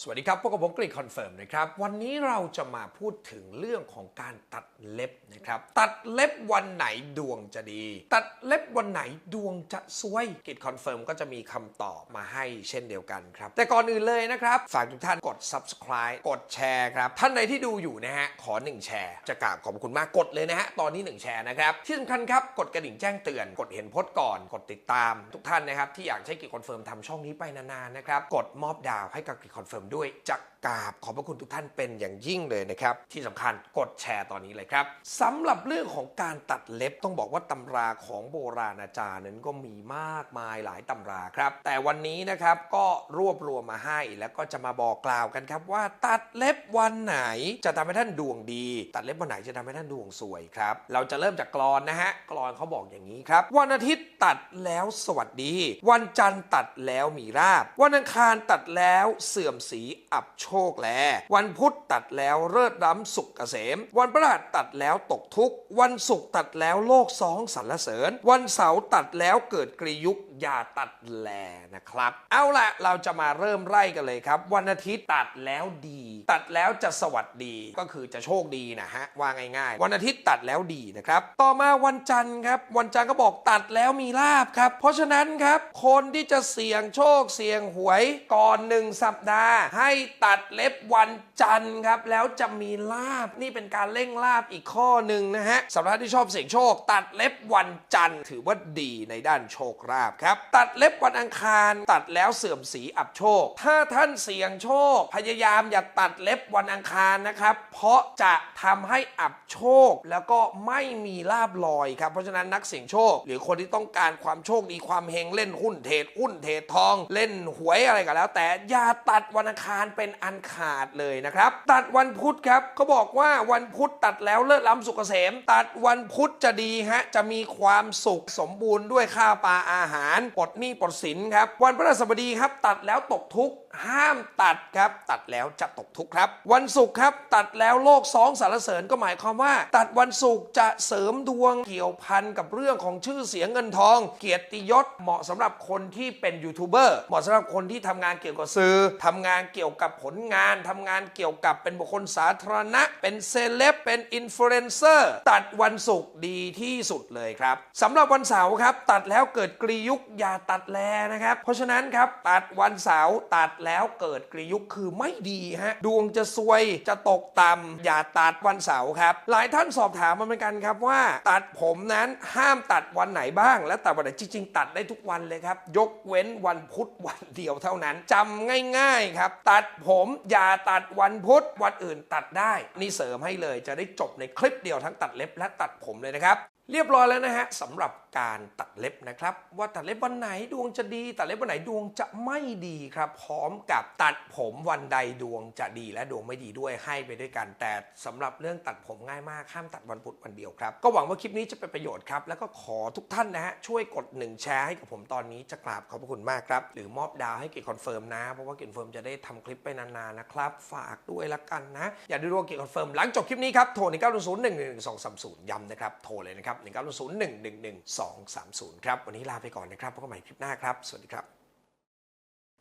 สวัสดีครับพวกกับผมกรีคอนเฟิร์มนะครับ วันนี้เราจะมาพูดถึงเรื่องของการตัดเล็บนะครับ ตัดเล็บวันไหนดวงจะดี ตัดเล็บวันไหนดวงจะซวยกรีคอนเฟิร์มก็จะมีคำตอบมาให้เช่นเดียวกันครับ แต่ก่อนอื่นเลยนะครับ ฝากทุกท่านกด subscribe กดแชร์ครับ ท่านใดที่ดูอยู่นะฮะ ขอ 1 แชร์ จะกราบขอบคุณมากกดเลยนะฮะ ตอนนี้ 1 แชร์นะครับ ที่สำคัญครับกดกระดิ่งแจ้งเตือน กดเห็นโพสต์ก่อน กดติดตามทุกท่านนะครับที่อยากให้กรีคอนเฟิร์มทำช่องนี้ไปนานๆนะครับกดมอบดาวให้กับกรีคอนเฟิร์มด้วยจะกราบขอบพระคุณทุกท่านเป็นอย่างยิ่งเลยนะครับ ที่สำคัญกดแชร์ตอนนี้เลยครับสำหรับเรื่องของการตัดเล็บต้องบอกว่าตำราของโบราณอาจารย์นั้นก็มีมากมายหลายตำราครับ แต่วันนี้นะครับก็รวบรวมมาให้แล้วก็จะมาบอกกล่าวกันครับว่า ตัดเล็บวันไหนจะทำให้ท่านดวงดี ตัดเล็บวันไหนจะทำให้ท่านดวงสวยครับเราจะเริ่มจากกรอนนะฮะกรอนเขาบอกอย่างนี้ครับ วันอาทิตย์ ตัดแล้วสวัสดี วันจันทร์ตัดแล้วมีราบ วันอังคารตัดแล้วเสื่อมสีอับโชคแล วันพุธตัดแล้วเลิศล้ำสุขเกษม วันพฤหัสตัดแล้วตกทุกข์วันศุกร์ตัดแล้วโลกสองสรรเสริญ วันเสาร์ตัดแล้วเกิดกรียุคอย่าตัดแลนะครับ เอาละเราจะมาเริ่มไล่กันเลยครับ วันอาทิตย์ตัดแล้วดี ตัดแล้วจะสวัสดีก็คือจะโชคดีนะฮะว่าง่ายๆ วันอาทิตย์ตัดแล้วดีนะครับ ต่อมาวันจันทร์ครับ วันจันทร์ก็บอกตัดแล้วมีลาบครับ เพราะฉะนั้นครับ คนที่จะเสี่ยงโชคเสี่ยงหวยก่อนหนึ่งสัปดาห์ ให้ตัดเล็บวันจันทร์ครับ แล้วจะมีลาบนี่เป็นการเร่งลาบอีกข้อหนึ่งนะฮะสำหรับที่ชอบเสี่ยงโชค ตัดเล็บวันจันทร์ ถือว่าดีในด้านโชคลาภครับ ตัดเล็บวันอังคาร ตัดแล้วเสื่อมสีอับโชค ถ้าท่านเสี่ยงโชค พยายามอย่าตัดเล็บวันอังคารนะครับ เพราะจะทำให้อับโชคแล้วก็ไม่มีลาบลอยครับเพราะฉะนั้นนักเสี่ยงโชค หรือคนที่ต้องการความโชคดีความเฮงเล่นหุ้นเทรดหุ้นเทรดทอง เล่นหวยอะไรก็แล้ว แต่อย่าตัดวันอังคารเป็นอันขาดเลยนะครับ ตัดวันพุธครับเขาบอกว่าวันพุธตัดแล้วเลิศล้ำสุขเกษม ตัดวันพุธจะดีฮะจะมีความสุขสมบูรณ์ด้วยข้าวปลาอาหารปลดหนี้ปลดสินครับวันพฤหัสบดีครับตัดแล้วตกทุกข์ ห้ามตัดครับ ตัดแล้วจะตกทุกข์ครับ วันศุกร์ครับ ตัดแล้วโลกสองสารเสริญก็หมายความว่า ตัดวันศุกร์จะเสริมดวงเกี่ยวพันกับเรื่องของชื่อเสียงเงินทอง เกียรติยศเหมาะสำหรับคนที่เป็นยูทูบเบอร์เหมาะสำหรับคนที่ทำงานเกี่ยวกับสื่อทำงานเกี่ยวกับผลงานทำงานเกี่ยวกับเป็นบุคคลสาธารณะ เป็นเซเลบเป็นอินฟลูเอนเซอร์ตัดวันศุกร์ดีที่สุดเลยครับสำหรับวันเสาร์ครับ ตัดแล้วเกิดกรียุคอย่าตัดแลนะครับ เพราะฉะนั้นครับตัดวันเสาร์ตัดแล้วเกิดกรียุคคือไม่ดีฮะดวงจะซวยจะตกต่ำอย่าตัดวันเสาร์ครับหลายท่านสอบถามมาเหมือนกันครับว่า ตัดผมนั้นห้ามตัดวันไหนบ้าง และตัดวันไหนจริง ๆ ตัดได้ทุกวันเลยครับ ยกเว้นวันพุธวันเดียวเท่านั้นจำง่าย ๆครับ ตัดผมอย่าตัดวันพุธวันอื่นตัดได้ นี่เสริมให้เลยจะได้จบในคลิปเดียวทั้งตัดเล็บและตัดผมเลยนะครับ เรียบร้อยแล้วนะฮะสำหรับการตัดเล็บนะครับ ว่าตัดเล็บวันไหนดวงจะดี ตัดเล็บวันไหนดวงจะไม่ดีครับ พร้อมกับตัดผมวันใดดวงจะดีและดวงไม่ดีด้วยให้ไปด้วยกัน แต่สำหรับเรื่องตัดผมง่ายมากห้ามตัดวันพุธวันเดียวครับ ก็หวังว่าคลิปนี้จะเป็นประโยชน์ครับ แล้วก็ขอทุกท่านนะฮะช่วยกดหนึ่งแชร์ให้กับผมตอนนี้จะกราบขอบพระคุณมากครับหรือมอบดาวให้เกียรติคอนเฟิร์มนะเพราะว่าเกียรติคอนเฟิร์มจะได้ทำคลิปไปนานๆนะครับฝากด้วยละกันนะอย่าดูดวงเกียรติคอนเฟิร์มหลังจบคลิปนี้ครับโทร1 9 0 1 1 1 2 3 0ย้ำนะครับโทรเลยนะครับ1 9 0 1 1 1 1 2 3 0 ครับ วันนี้ลาไปก่อนนะครับพบกันใหม่คลิปหน้าครับ สวัสดีครับ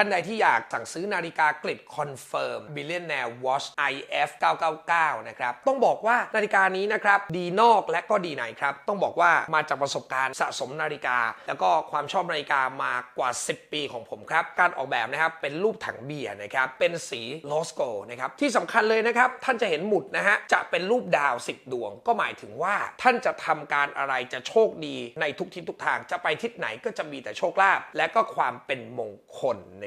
ท่านใดที่อยากสั่งซื้อนาฬิกากริดคอนเฟิร์ม Billionaire Watch IF 999 นะครับ ต้องบอกว่านาฬิกานี้นะครับ ดีนอกและก็ดีในครับ ต้องบอกว่ามาจากประสบการณ์สะสมนาฬิกา แล้วก็ความชอบนาฬิกามากว่า 10 ปีของผมครับ การออกแบบนะครับ เป็นรูปถังเบียร์นะครับ เป็นสีโลสโกนะครับ ที่สำคัญเลยนะครับ ท่านจะเห็นหมุดนะฮะ จะเป็นรูปดาว 10 ดวง ก็หมายถึงว่าท่านจะทำการอะไรจะโชคดีในทุกทิศทุกทาง จะไปทิศไหนก็จะมีแต่โชคลาภและก็ความเป็นมงคลน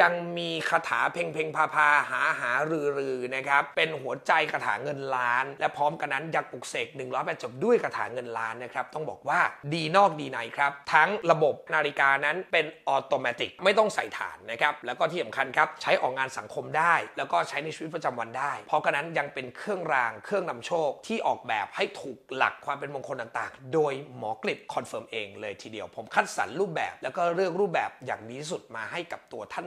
ยังมีคาถาเพ่งเพ่งพาพาหาหารือรือนะครับ เป็นหัวใจคาถาเงินล้าน และพร้อมกันนั้นยังปลุกเสก108จบด้วยคาถาเงินล้านนะครับ ต้องบอกว่าดีนอกดีในครับ ทั้งระบบนาฬิกานั้นเป็นออโตเมติกไม่ต้องใส่ฐานนะครับ แล้วก็ที่สำคัญครับ ใช้ออกงานสังคมได้ แล้วก็ใช้ในชีวิตประจำวันได้ เพราะกันนั้นยังเป็นเครื่องรางเครื่องนำโชคที่ออกแบบให้ถูกหลักความเป็นมงคลต่างๆ โดยหมอกลิบคอนเฟิร์มเองเลยทีเดียว ผมคัดสรรรูปแบบ แล้วก็เลือกรูปแบบอย่างดีที่สุดมาให้กับตัวท่าน